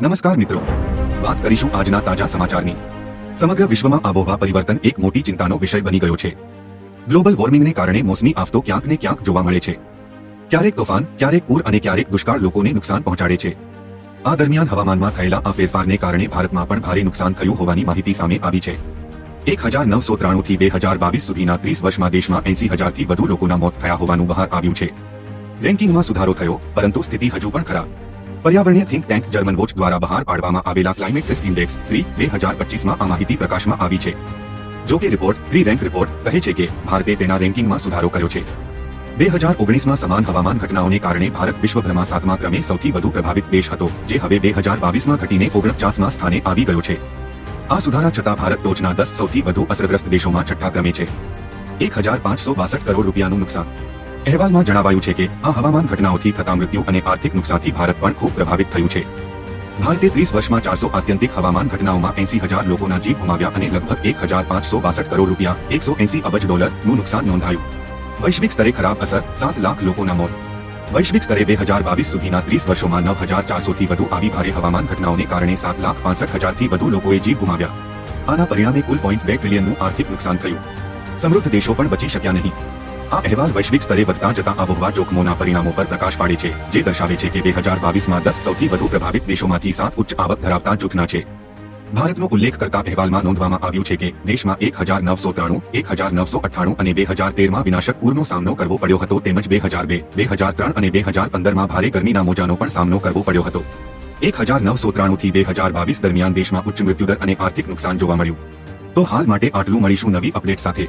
નમસ્કાર મિત્રો. વાત કરીશું આજના તાજા સમાચારની. સમગ્ર વિશ્વમાં આબોહવા પરિવર્તન એક મોટી ચિંતાનો વિષય બની ગયો છે. ગ્લોબલ વોર્મિંગને કારણે મોસમી આફતો ક્યાંક ને ક્યાંક જોવા મળે છે. ક્યારેક તોફાન, ક્યારેક પૂર અને ક્યારેક દુષ્કાળ લોકોને નુકસાન પહોંચાડે છે. આ દરમિયાન હવામાનમાં થયેલા આ ફેરફારને કારણે ભારતમાં પણ ભારે નુકસાન થયું હોવાની માહિતી સામે આવી છે. એક હજાર નવસો ત્રાણું થી બે હજાર બાવીસ સુધીના ત્રીસ વર્ષમાં દેશમાં એંસી હજારથી વધુ લોકોના મોત થયા હોવાનું બહાર આવ્યું છે. રેન્કિંગમાં સુધારો થયો, પરંતુ સ્થિતિ હજુ પણ ખરાબ. પર્યાવરણીય થિંક ટેન્ક જર્મન વોચ દ્વારા બહાર પાડવામાં આવેલા ક્લાઇમેટ રિસ્ક ઇન્ડેક્સ થ્રી બે હજાર પચીસમાં આ માહિતી પ્રકાશમાં આવી છે. જો કે રિપોર્ટ થ્રી રેન્ક રિપોર્ટ કહે છે કે ભારતે તેના રેન્કિંગમાં સુધારો કર્યો છે. બે હજાર ઓગણીસમાં સમાન હવામાન ઘટનાઓને કારણે ભારત વિશ્વભરમાં સાતમા ક્રમે સૌથી વધુ પ્રભાવિત દેશ હતો, જે હવે બે હજાર બાવીસમાં ઘટીને ઓગણપચાસમાં સ્થાને આવી ગયો છે. આ સુધારા છતાં ભારત ટોચના દસ સૌથી વધુ અસરગ્રસ્ત દેશોમાં છઠ્ઠા ક્રમે છે. એક હજાર પાંચસો બાસઠ કરોડ રૂપિયાનું નુકસાન. અહેવાલમાં જણાવાયું છે કે, આ હવામાન ઘટનાઓથી થતા મૃત્યુ અને આર્થિક નુકસાનથી ભારત પણ ખૂબ પ્રભાવિત થયું છે. ભારતે ત્રીસ વર્ષમાં ચારસો આત્યંતિક હવામાન ઘટનાઓમાં એસી હજાર લોકોના જીવ ગુમાવ્યા અને લગભગ એક હજાર પાંચસો બાસઠ કરોડ રૂપિયા, એકસો એંસી અબજ ડોલરનું નુકસાન નોંધાયું. વૈશ્વિક સ્તરે ખરાબ અસર, સાત લાખ લોકોના મોત. વૈશ્વિક સ્તરે બે હજાર બાવીસ સુધીના ત્રીસ વર્ષોમાં નવ હજાર ચારસોથી વધુ આવી ભારે હવામાન ઘટનાઓને કારણે સાત લાખ પાસઠ હજારથી વધુ લોકોએ જીવ ગુમાવ્યા. આના પરિણામે કુલ પોઈન્ટ બે ટ્રિલિયનનું આર્થિક નુકસાન થયું. સમૃદ્ધ દેશો પણ બચી શક્યા નહીં. આ અહેવાલ વૈશ્વિક સ્તરે વધતા જતા આબોહવા જોખમોના પરિણામો પર પ્રકાશ પાડે છે, જે દર્શાવે છે કે બે હજાર બાવીસમાં દસ સૌથી વધુ પ્રભાવિત દેશોમાંથી સાત ઉચ્ચ આવક ધરાવતા જૂથના છે. ભારતનો ઉલ્લેખ કરતા અહેવાલમાં નોંધવામાં આવ્યું છે કે દેશમાં એક હજાર નવસો ત્રાણું, એક હજાર નવસો અઠ્ઠાણું અને બે હજાર તેરમાં વિનાશક પૂરનો સામનો કરવો પડ્યો હતો, તેમજ બે હજાર બે બે હજાર ત્રણ અને બે હજાર પંદરમાં ભારે ગરમીના મોજાનો પણ સામનો કરવો પડ્યો હતો. એક હજાર નવસો ત્રાણુંથી બે હજાર બાવીસ દરમિયાન દેશમાં ઉચ્ચ મૃત્યુદર અને આર્થિક નુકસાન જોવા મળ્યું. તો હાલ માટે આટલું મળીશું નવી અપડેટ સાથે.